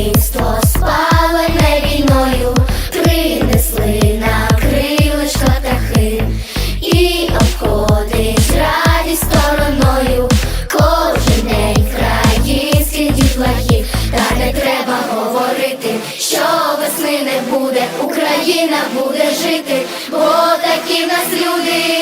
Місто спалене війною, принесли на крилечко тахи і обходить радість стороною. Кожен день країнських дітлахів, та не треба говорити, що весни не буде, Україна буде жити, бо такі в нас люди.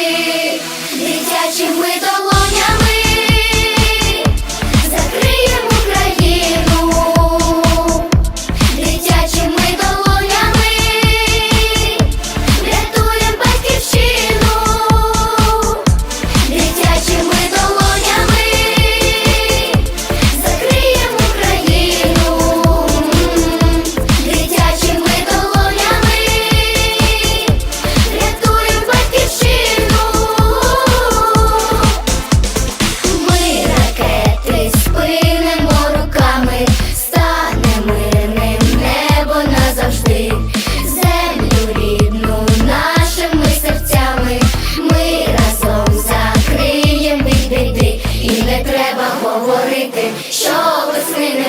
треба говорити, що без мене.